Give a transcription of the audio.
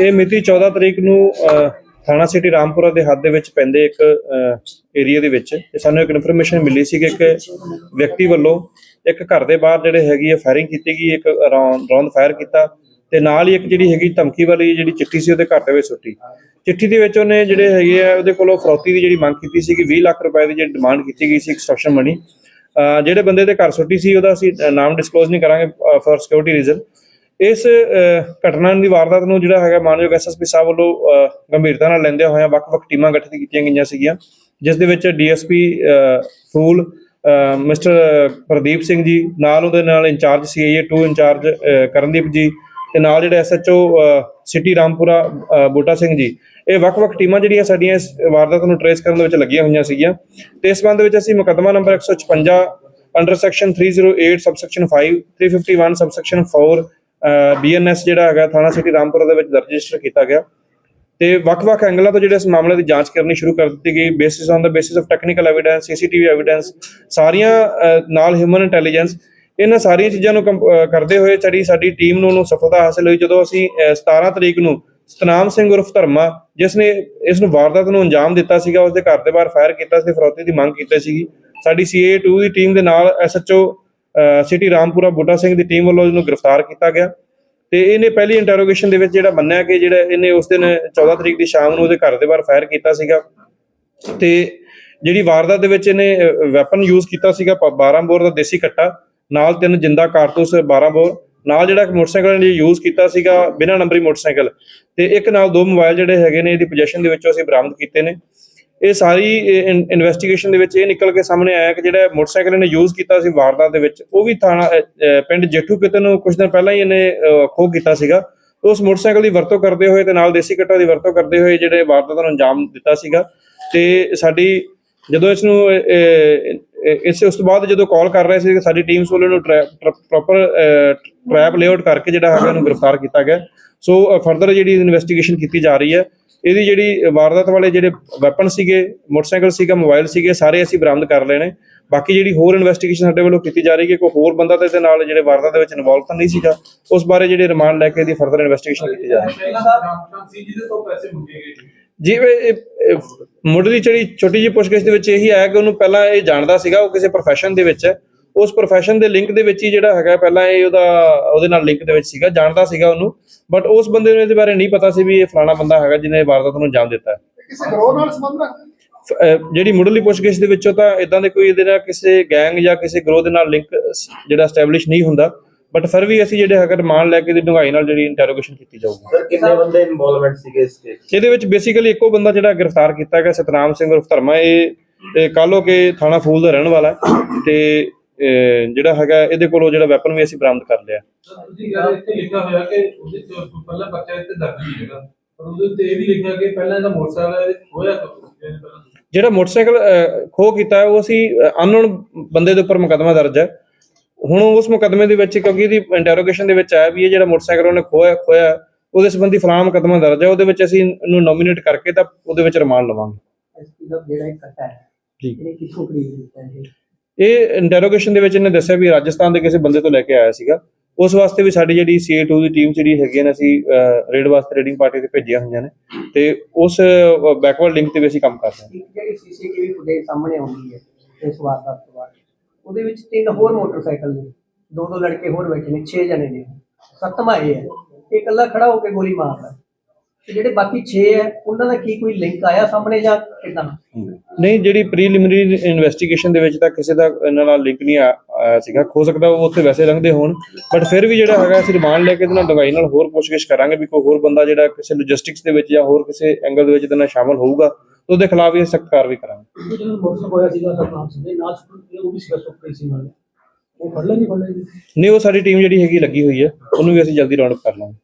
ਇਹ ਮਿਤੀ 14 ਤਰੀਕ ਨੂੰ ਥਾਣਾ ਸਿਟੀ ਰਾਮਪੁਰਾ ਦੇ ਹੱਦ ਦੇ ਵਿੱਚ ਪੈਂਦੇ ਇੱਕ ਏਰੀਆ ਦੇ ਵਿੱਚ। ਤੇ ਸਾਨੂੰ ਇੱਕ ਇਨਫੋਰਮੇਸ਼ਨ ਮਿਲੀ ਸੀ ਕਿ ਇੱਕ ਵਿਅਕਤੀ ਵੱਲੋਂ ਇੱਕ ਘਰ ਦੇ ਬਾਹਰ ਜਿਹੜੇ ਹੈਗੀ ਹੈ ਫਾਇਰਿੰਗ ਕੀਤੀ ਗਈ, ਇੱਕ ਰੌਂਦ ਫਾਇਰ ਕੀਤਾ। ਤੇ ਨਾਲ ਹੀ ਇੱਕ ਜਿਹੜੀ ਹੈਗੀ ਧਮਕੀ ਵਾਲੀ ਜਿਹੜੀ ਚਿੱਠੀ ਸੀ, ਉਹਦੇ ਘਰ ਦੇ ਵਿੱਚ ਸੁੱਟੀ। ਚਿੱਠੀ ਦੇ ਵਿੱਚ ਉਹਨੇ ਜਿਹੜੇ ਹੈਗੇ ਆ, ਉਹਦੇ ਕੋਲੋਂ ਫਰੌਤੀ ਦੀ ਜਿਹੜੀ ਮੰਗ ਕੀਤੀ ਸੀ ਕਿ 20 ਲੱਖ ਰੁਪਏ ਦੀ ਜਿਹੜੀ ਡਿਮਾਂਡ ਕੀਤੀ ਗਈ ਸੀ ਐਕਸਟ੍ਰੈਕਸ਼ਨ ਮਨੀ ਜਿਹੜੇ ਬੰਦੇ ਦੇ ਘਰ ਸੁੱਟੀ ਸੀ, ਉਹਦਾ ਅਸੀਂ ਨਾਮ ਡਿਸਕਲੋਜ਼ ਨਹੀਂ ਕਰਾਂਗੇ ਫॉर ਸਿਕਿਉਰਿਟੀ ਰੀਜ਼ਨ ਇਸ ਘਟਨਾ ਦੀ ਵਾਰਦਾਤ ਨੂੰ ਜਿਹੜਾ ਹੈਗਾ ਮਾਨਯੋਗ ਐਸਐਸਪੀ ਸਾਹਿਬ ਵੱਲੋਂ ਗੰਭੀਰਤਾ ਨਾਲ ਲੈਂਦੇ ਹੋਏ ਵੱਖ-ਵੱਖ ਟੀਮਾਂ ਗਠਿਤ ਕੀਤੀਆਂ ਗਈਆਂ ਸੀਗੀਆਂ ਜਿਸ ਦੇ ਵਿੱਚ ਡੀਐਸਪੀ ਫੂਲ ਮਿਸਟਰ ਪ੍ਰਦੀਪ ਸਿੰਘ ਜੀ ਨਾਲ ਉਹਦੇ ਨਾਲ ਇੰਚਾਰਜ ਸੀਆਈਏ 2 ਇੰਚਾਰਜ ਕਰਨਦੀਪ ਜੀ ਤੇ ਨਾਲ ਜਿਹੜਾ ਐਸਐਚਓ ਸਿਟੀ ਰਾਮਪੁਰਾ ਅ, ਬੂਟਾ ਸਿੰਘ ਜੀ। ਇਹ ਵੱਖ-ਵੱਖ ਟੀਮਾਂ ਜਿਹੜੀਆਂ ਸਾਡੀਆਂ ਇਸ ਵਾਰਦਾਤ ਨੂੰ ਟਰੇਸ ਕਰਨ ਦੇ ਵਿੱਚ ਲੱਗੀਆਂ ਹੋਈਆਂ ਸੀਗੀਆਂ। ਤੇ ਇਸ ਸੰਬੰਧ ਵਿੱਚ ਅਸੀਂ ਮੁਕੱਦਮਾ number 156 under section 308 subsection 5 351 subsection 4 BNS ਜਿਹੜਾ ਹੈਗਾ ਥਾਣਾ ਸਿਟੀ ਰਾਮਪੁਰਾ ਦੇ ਵਿੱਚ ਰਜਿਸਟਰ ਕੀਤਾ ਗਿਆ। ਤੇ ਵੱਖ-ਵੱਖ ਐਂਗਲਾਂ ਤੋਂ ਜਿਹੜੇ ਇਸ ਮਾਮਲੇ ਦੀ ਜਾਂਚ ਕਰਨੀ ਸ਼ੁਰੂ ਕਰ ਦਿੱਤੀ ਗਈ basis on the basis of technical evidence CCTV evidence ਸਾਰੀਆਂ ਨਾਲ ਹਿਊਮਨ ਇੰਟੈਲੀਜੈਂਸ ਇਹਨਾਂ ਸਾਰੀਆਂ ਚੀਜ਼ਾਂ ਨੂੰ ਕੰਪ- ਕਰਦੇ ਹੋਏ ਸਾਡੀ ਸਾਡੀ ਟੀਮ ਨੂੰ ਉਹਨੂੰ ਸਫਲਤਾ ਹਾਸਲ ਹੋਈ। ਜਦੋਂ ਅਸੀਂ ਅਹ, 17 ਤਰੀਕ ਨੂੰ ਸਤਨਾਮ ਸਿੰਘ ਉਰਫ ਧਰਮਾ ਜਿਸ ਨੇ ਇਸ ਨੂੰ ਵਾਰਦਾਤ ਨੂੰ ਅੰਜਾਮ ਦਿੱਤਾ ਸੀਗਾ ਉਸ ਦੇ ਘਰ ਦੇ ਬਾਹਰ ਫਾਇਰ ਕੀਤਾ ਸੀ ਫਰੌਤੀ ਦੀ ਮੰਗ ਕੀਤੀ ਸੀਗੀ। ਸਾਡੀ ਸੀਏ 2 ਦੀ ਟੀਮ ਦੇ ਨਾਲ ਐਸਐਚਓ ਸਿਟੀ ਰਾਮਪੁਰਾ ਬੂਟਾ ਸਿੰਘ ਦੀ ਟੀਮ ਵੱਲੋਂ ਇਹਨੂੰ ਗ੍ਰਿਫਤਾਰ ਕੀਤਾ ਗਿਆ ਤੇ ਇਹਨੇ ਪਹਿਲੀ ਇੰਟਰੋਗੇਸ਼ਨ ਦੇ ਵਿੱਚ ਜਿਹੜਾ ਮੰਨਿਆ ਕਿ ਜਿਹੜਾ ਇਹਨੇ ਉਸ ਦਿਨ 14 ਤਰੀਕ ਦੀ ਸ਼ਾਮ ਨੂੰ ਉਹਦੇ ਘਰ ਦੇ ਬਾਹਰ ਫਾਇਰ ਕੀਤਾ ਸੀਗਾ ਤੇ ਜਿਹੜੀ ਵਾਰਦਾਤ ਦੇ ਵਿੱਚ ਇਹਨੇ ਵੈਪਨ ਯੂਜ਼ ਕੀਤਾ ਸੀਗਾ ਪ- 12 ਬੋਰ ਦਾ ਦੇਸੀ ਕੱਟਾ ਨਾਲ ਤਿੰਨ ਜਿੰਦਾ ਕਾਰਤੂਸ 12 ਬੋਰ, ਨਾਲ ਜਿਹੜਾ ਇੱਕ ਮੋਟਰਸਾਈਕਲ ਨੇ ਯੂਜ਼ ਕੀਤਾ ਸੀਗਾ ਬਿਨਾਂ ਨੰਬਰੀ ਮੋਟਰਸਾਈਕਲ ਤੇ ਇੱਕ ਨਾਲ ਦੋ ਮੋਬਾਈਲ ਜਿਹੜੇ ਹੈਗੇ ਨੇ ਇਹਦੀ ਪੋਜੀਸ਼ਨ ਦੇ ਵਿੱਚੋਂ ਅਸੀਂ ਬਰਾਮਦ ਕੀਤੇ ਨੇ। ਇਹ ਸਾਰੀ ਇਨਵੈਸਟੀਗੇਸ਼ਨ ਦੇ ਵਿੱਚ ਇਹ ਨਿਕਲ ਕੇ ਸਾਹਮਣੇ ਆਇਆ ਕਿ ਜਿਹੜਾ ਮੋਟਰਸਾਈਕਲ ਇਹਨੇ ਯੂਜ਼ ਕੀਤਾ ਸੀ ਵਾਰਦਾਤ ਦੇ ਵਿੱਚ, ਉਹ ਵੀ ਥਾਣਾ ਪਿੰਡ ਜੇਠੂ ਕਿਤੇ ਨੂੰ ਕੁਝ ਦਿਨ ਪਹਿਲਾਂ ਹੀ ਇਹਨੇ ਖੋਹ ਕੀਤਾ ਸੀਗਾ। ਉਸ ਮੋਟਰਸਾਈਕਲ ਦੀ ਵਰਤੋਂ ਕਰਦੇ ਹੋਏ ਤੇ ਨਾਲ ਦੇਸੀ ਕੱਟਾ ਦੀ ਵਰਤੋਂ ਕਰਦੇ ਹੋਏ ਜਿਹੜੇ ਵਾਰਦਾਤ ਨੂੰ ਅੰਜਾਮ ਦਿੱਤਾ ਸੀਗਾ। ਤੇ ਸਾਡੀ, ਜਦੋਂ ਇਸ ਨੂੰ ਇਸ, ਉਸ ਤੋਂ ਬਾਅਦ ਜਦੋਂ ਕਾਲ ਕਰ ਰਹੇ ਸੀ ਕਿ ਸਾਡੀ ਟੀਮਸ ਵੱਲੋਂ ਨੂੰ ਪ੍ਰੋਪਰ ਟ੍ਰੈਪ ਲੇਆਊਟ ਕਰਕੇ ਜਿਹੜਾ ਹੈਗਾ ਇਹਨੂੰ ਗ੍ਰਿਫਤਾਰ ਕੀਤਾ ਗਿਆ। ਸੋ ਫਰਦਰ ਜਿਹੜੀ ਇਨਵੈਸਟੀਗੇਸ਼ਨ ਕੀਤੀ ਜਾ ਰਹੀ ਹੈ ਇਹਦੀ ਜਿਹੜੀ ਵਾਰਦਾਤ ਵਾਲੇ ਜਿਹੜੇ ਵੈਪਨ ਸੀਗੇ ਮੋਟਰਸਾਈਕਲ ਸੀਗਾ ਮੋਬਾਈਲ ਸੀਗੇ ਸਾਰੇ ਅਸੀਂ ਬਰਾਮਦ ਕਰ ਲਏ ਨੇ। ਬਾਕੀ ਜਿਹੜੀ ਹੋਰ ਇਨਵੈਸਟੀਗੇਸ਼ਨ ਸਾਡੇ ਵੱਲੋਂ ਕੀਤੀ ਜਾ ਰਹੀ ਹੈ ਕਿ ਕੋਈ ਹੋਰ ਬੰਦਾ ਤਾਂ ਇਹਦੇ ਨਾਲ ਜਿਹੜੇ ਵਾਰਦਾਤ ਦੇ ਵਿੱਚ ਇਨਵੋਲਵ ਤਾਂ ਨਹੀਂ ਸੀਗਾ ਉਸ ਬਾਰੇ ਜਿਹੜੇ ਰਿਮਾਂਡ ਲੈ ਕੇ ਇਹਦੀ ਫਰਦਰ ਇਨਵੈਸਟੀਗੇਸ਼ਨ ਕੀਤੀ ਜਾ ਰਹੀ ਹੈ। ਸੀ। ਜਿਵੇਂ ਮੁੱਢਲੀ ਜਿਹੜੀ ਛੋਟੀ ਜਿਹੀ ਪੁੱਛਗਿੱਛ ਦੇ ਵਿੱਚ ਇਹੀ ਆਇਆ ਕਿ ਉਹਨੂੰ ਪਹਿਲਾਂ ਇਹ ਜਾਣਦਾ ਸੀਗਾ ਉਹ ਕਿਸੇ profession ਦੇ ਵਿੱਚ ਹੈ। ਉਸ profession ਦੇ ਲਿੰਕ ਦੇ ਵਿੱਚ ਹੀ ਜਿਹੜਾ ਹੈਗਾ ਪਹਿਲਾਂ ਇਹ ਉਹਦਾ ਉਹਦੇ ਨਾਲ ਲਿੰਕ ਦੇ ਵਿੱਚ ਸੀਗਾ ਜਾਣਦਾ ਸੀਗਾ ਉਹਨੂੰ। ਬਟ ਉਸ ਬੰਦੇ ਨੂੰ ਇਹਦੇ ਬਾਰੇ ਨਹੀਂ ਪਤਾ ਸੀ ਵੀ ਇਹ ਫਲਾਣਾ ਬੰਦਾ ਹੈਗਾ ਜਿਹਨੇ ਵਾਰਦਾਤ ਨੂੰ ਅੰਜਾਮ ਦਿੱਤਾ ਹੈ। ਕਿਸੇ ਗਰੋਹ ਨਾਲ ਸੰਬੰਧ ਰੱਖਦੇ ਜਿਹੜੀ ਮੁੱਢਲੀ ਪੁੱਛਗਿੱਛ ਦੇ ਵਿੱਚੋਂ ਤਾਂ ਇਦਾਂ ਦੇ ਕੋਈ ਇਹਦੇ ਨਾਲ ਕਿਸੇ ਗੈਂਗ ਜਾਂ ਕਿਸੇ ਗਰੋਹ ਦੇ ਨਾਲ ਲਿੰਕ ਜਿਹੜਾ ਐਸਟੈਬਲਿਸ਼ ਨਹੀਂ ਹੁੰਦਾ। ਬਟ ਫਿਰ ਵੀ ਅਸੀਂ ਜਿਹੜੇ ਹੈਗਾ ਰਿਮਾਂਡ ਲੈ ਕੇ ਦੀ ਡੂੰਘਾਈ ਨਾਲ ਜਿਹੜੀ ਇੰਟਰੋਗੇਸ਼ਨ ਕੀਤੀ ਜਾਊਗੀ। ਸਰ ਕਿੰਨੇ ਬੰਦੇ ਇਨਵੋਲਵਮੈਂਟ ਸੀਗੇ ਇਸ ਕੇਸ ਇਹਦੇ ਵਿੱਚ ਬੇਸਿਕਲੀ ਇੱਕੋ ਬੰਦਾ ਜਿਹੜਾ ਗ੍ਰਿਫਤਾਰ ਕੀਤਾ ਗਿਆ ਸਤਨਾਮ ਸਿੰਘ ਉਰਫ ਧਰਮਾ। ਇਹ ਕਾਲੋ ਕੇ ਥਾਣਾ ਫੂਲ ਦਾ ਰਹਿਣ ਵਾਲਾ ਤੇ ਜਿਹੜਾ ਹੈਗਾ ਇਹਦੇ ਕੋਲੋਂ ਜਿਹੜਾ ਵੈਪਨ ਵੀ ਅਸੀਂ ਬਰਾਮਦ ਕਰ ਲਿਆ। ਸਰ ਤੁਸੀਂ ਗੱਲ ਇੱਥੇ ਲਿਖਿਆ ਹੋਇਆ ਕਿ ਉਹਦੇ ਚ ਪਹਿਲਾਂ ਬੱਚਾ ਇੱਥੇ ਦਰਜ ਨਹੀਂ ਹੈਗਾ। ਪਰ ਉਹਦੇ ਤੇ ਇਹ ਵੀ ਲਿਖਿਆ ਕਿ ਪਹਿਲਾਂ ਇਹਦਾ ਮੋਟਰਸਾਈਕਲ ਹੋਇਆ ਕਦੋਂ ਇਹਨੇ ਪਹਿਲਾਂ ਜਿਹੜਾ ਮੋਟਰਸਾਈਕਲ ਖੋਹ ਕੀਤਾ ਹੈ, ਉਹ ਅਸੀਂ ਅਨਨੋਨ ਬੰਦੇ ਦੇ ਉੱਪਰ ਮੁਕੱਦਮਾ ਦਰਜ ਹੈ। ਹੁਣ ਉਸ ਮੁਕੱਦਮੇ ਦੇ ਵਿੱਚ ਕਿਉਂਕਿ ਇਹਦੀ ਇੰਟਰੋਗੇਸ਼ਨ ਦੇ ਵਿੱਚ ਆਇਆ ਵੀ ਇਹ ਜਿਹੜਾ ਮੋਟਰਸਾਈਕਲ ਉਹਨੇ ਖੋਇਆ ਖੋਇਆ ਉਹਦੇ ਸੰਬੰਧੀ ਫਲਾਣਾ ਮੁਕੱਦਮਾ ਦਰਜ ਹੈ। ਉਹਦੇ ਵਿੱਚ ਅਸੀਂ ਇਹਨੂੰ ਨੋਮੀਨੇਟ ਕਰਕੇ ਤਾਂ ਉਹਦੇ ਵਿੱਚ ਰਿਮਾਂਡ ਲਵਾਂਗੇ। ਐਸਪੀ ਦਾ ਜਿਹੜਾ ਇੱਕ ਕੱਟਾ ਹੈ ਜੀ। ਇਹਨੇ ਕਿੱਥੋਂ ਖਰੀਦ ਲਿੱਤਾ ਇਹ? ਇਹ ਇੰਟਰੋਗੇਸ਼ਨ ਦੇ ਵਿੱਚ ਇਹਨੇ ਦੱਸਿਆ ਵੀ ਰਾਜਸਥਾਨ ਦੇ ਕਿਸੇ ਬੰਦੇ ਤੋਂ ਲੈ ਕੇ ਆਇਆ ਸੀਗਾ। ਉਸ ਵਾਸਤੇ ਵੀ ਸਾਡੀ ਜਿਹੜੀ CA2 ਦੀ ਟੀਮ ਜਿਹੜੀ ਹੈਗੀ ਨੇ ਅਸੀਂ ਰੇਡ ਵਾਸਤੇ ਰੇਡਿੰਗ ਪਾਰਟੀ ਤੇ ਭੇਜੀਆਂ ਹੋਈਆਂ ਨੇ। ਤੇ ਉਸ ਬੈਕਵਰਡ ਲਿੰਕ ਤੇ ਵੀ ਅਸੀਂ ਕੰਮ ਕਰ ਰਹੇ ਹਾਂ। ਜਿਹੜੀ ਸੀਸੀਟੀਵੀ ਫੁਟੇਜ ਸਾਹਮਣੇ ਆਉਂਦੀ ਹੈ, ਇਸ ਵਾਰਦਾਤ ਤੋਂ ਬਾਅਦ, ਉਹਦੇ ਵਿੱਚ ਤਿੰਨ ਹੋਰ ਮੋਟਰਸਾਈਕਲ ਨੇ। ਦੋ ਦੋ ਲੜਕੇ ਹੋਰ ਬੈਠੇ ਨੇ 6 ਜਣੇ ਨੇ। ਸੱਤਵਾਂ ਇਹ ਹੈ ਇਹ ਇਕੱਲਾ ਖੜਾ ਹੋ ਕੇ ਗੋਲੀ ਮਾਰਦਾ। ਤੇ ਜਿਹੜੇ ਬਾਕੀ 6 ਹੈ ਉਹਨਾਂ ਦਾ ਕੀ ਕੋਈ ਲਿੰਕ ਆਇਆ ਸਾਹਮਣੇ ਜਾਂ ਕਿਦਾਂ? ਨਹੀਂ ਜਿਹੜੀ ਪ੍ਰੀਲਿਮਿਨਰੀ ਇਨਵੈਸਟੀਗੇਸ਼ਨ ਦੇ ਵਿੱਚ ਤਾਂ ਕਿਸੇ ਦਾ ਇਹਨਾਂ ਨਾਲ ਲਿੰਕ ਨਹੀਂ ਆਇਆ ਸੀਗਾ। ਹੋ ਸਕਦਾ ਉਹ ਉੱਥੇ ਵੈਸੇ ਲੰਘਦੇ ਹੋਣ ਬਟ ਫਿਰ ਵੀ ਜਿਹੜਾ ਹੈਗਾ ਅਸੀਂ ਰਿਮਾਂਡ ਲੈ ਕੇ ਇਹਦੇ ਨਾਲ ਡੂੰਘਾਈ ਨਾਲ ਹੋਰ ਪੁੱਛਗਿੱਛ ਕਰਾਂਗੇ ਵੀ ਕੋਈ ਹੋਰ ਬੰਦਾ ਜਿਹੜਾ ਕਿਸੇ ਲੌਜਿਸਟਿਕਸ ਦੇ ਵਿੱਚ ਜਾਂ ਹੋਰ ਕਿਸੇ ਐਂਗਲ ਦੇ ਵਿੱਚ ਇਹਦੇ ਨਾਲ ਸ਼ਾਮਲ ਹੋਊਗਾ ਤਾਂ ਉਹਦੇ ਖਿਲਾਫ ਵੀ ਸਖਤ ਕਾਰਵਾਈ ਕਰਾਂਗੇ। ਜਦੋਂ ਮੋਟਰਸਾਈਕਲ ਹੋਇਆ ਸੀਗਾ ਸਰਨਾਮ ਸਿੰਘ ਦੇ ਨਾਲ ਉਹ ਵੀ ਸੀਗਾ ਸੁਪਰੀ ਸੀ ਨਾਲ। ਉਹ ਫੜ ਲੈਣੀ ਫੜ ਲੈਣੀ ਨਹੀਂ ਉਹ ਸਾਡੀ ਟੀਮ ਜਿਹੜੀ ਹੈਗੀ ਲੱਗੀ ਹੋਈ ਹੈ ਉਹਨੂੰ ਵੀ ਅਸੀਂ ਜਲਦੀ ਰਾਉਂਡ ਅਪ ਕਰ ਲਾਂਗੇ।